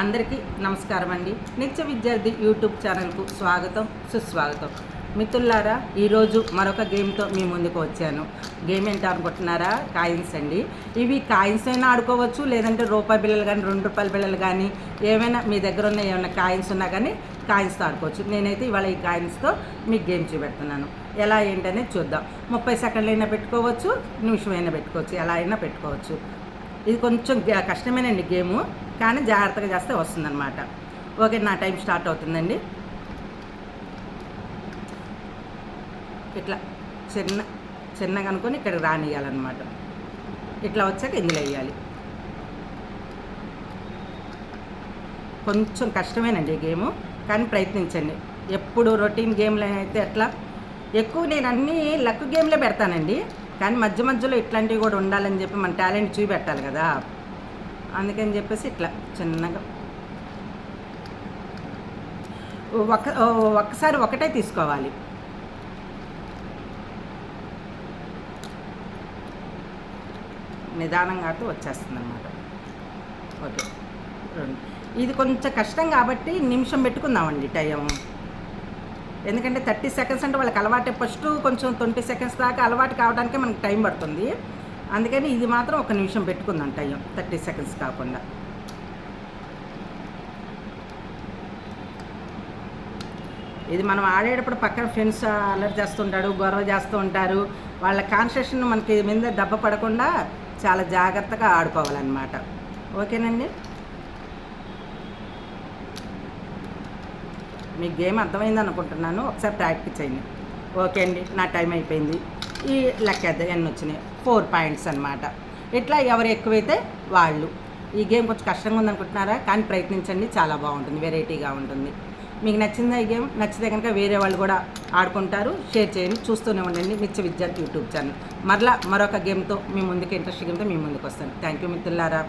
అందరికీ నమస్కారం అండి. నిత్య విద్యార్థి యూట్యూబ్ ఛానల్కు స్వాగతం సుస్వాగతం. మిత్రులారా ఈరోజు మరొక గేమ్తో మీ ముందుకు వచ్చాను. గేమ్ ఏంటో అనుకుంటున్నారా? కాయిన్స్ అండి. ఇవి కాయిన్స్ అయినా ఆడుకోవచ్చు లేదంటే రూపాయి బిళ్ళలు కానీ రెండు రూపాయల బిళ్ళలు కానీ ఏమైనా మీ దగ్గర ఉన్న ఏమైనా కాయిన్స్ ఉన్నా కానీ కాయిన్స్తో ఆడుకోవచ్చు. నేనైతే ఇవాళ ఈ కాయిన్స్తో మీకు గేమ్ చూపెడుతున్నాను. ఎలా ఏంటనేది చూద్దాం. ముప్పై సెకండ్లైనా పెట్టుకోవచ్చు నిమిషం అయినా పెట్టుకోవచ్చు ఎలా అయినా పెట్టుకోవచ్చు. ఇది కొంచెం కష్టమేనండి గేము కానీ జాగ్రత్తగా చేస్తే వస్తుందన్నమాట. ఓకే నా టైం స్టార్ట్ అవుతుందండి. ఇట్లా చిన్న చిన్నగా అనుకొని ఇక్కడికి రానియాలన్నమాట ఇట్లా వచ్చాక ఇందులో వేయాలి. కొంచెం కష్టమేనండి ఈ గేము కానీ ప్రయత్నించండి. ఎప్పుడు రొటీన్ గేమ్లు అయితే ఎట్లా ఎక్కువ నేను అన్నీ లక్ గేమ్లే పెడతానండి. కానీ మధ్య మధ్యలో ఇట్లాంటివి కూడా ఉండాలని చెప్పి మన టాలెంట్ చూపెట్టాలి కదా. అందుకని చెప్పేసి ఇట్లా చిన్నగా. ఒక ఒక్కసారి ఒకటే తీసుకోవాలి. నిదానంగా అయితే వచ్చేస్తుంది అనమాట ఓకే ఇది కొంచెం కష్టం కాబట్టి నిమిషం పెట్టుకుందామండి టైం ఎందుకంటే థర్టీ సెకండ్స్ అంటే వాళ్ళకి అలవాటే. ఫస్ట్ కొంచెం ట్వంటీ సెకండ్స్ దాకా అలవాటు కావడానికే మనకి టైం పడుతుంది. అందుకని ఇది మాత్రం ఒక నిమిషం పెట్టుకుందాం టైం. థర్టీ సెకండ్స్ కాకుండా. ఇది మనం ఆడేటప్పుడు పక్కన ఫ్రెండ్స్ అలర్ట్ చేస్తుంటాడు గొడవ చేస్తూ ఉంటారు. వాళ్ళ కాన్సన్ట్రేషన్ మనకి మీద దెబ్బ పడకుండా చాలా జాగ్రత్తగా ఆడుకోవాలన్నమాట. ఓకేనండి? మీ గేమ్ అర్థమైంది అనుకుంటున్నాను. ఒకసారి ప్రాక్టీస్ చేయండి. ఓకే అండి నా టైం అయిపోయింది. ఈ లెక్క ఎన్ని వచ్చినాయి? ఫోర్ పాయింట్స్ అన్నమాట. ఇట్లా ఎవరు ఎక్కువైతే వాళ్ళు. ఈ గేమ్ కొంచెం కష్టంగా ఉందనుకుంటున్నారా కానీ ప్రయత్నించండి చాలా బాగుంటుంది వెరైటీగా ఉంటుంది. మీకు నచ్చిందా ఈ గేమ్? నచ్చితే కనుక వేరే వాళ్ళు కూడా ఆడుకుంటారు షేర్ చేయండి చూస్తూనే ఉండండి నిత్య విద్యార్థి యూట్యూబ్ ఛానల్. మరలా మరొక గేమ్తో మీ ముందుకు ఇంట్రెస్ట్ గేమ్తో మీ ముందుకు వస్తాను. థ్యాంక్ యూ మిత్రులారా.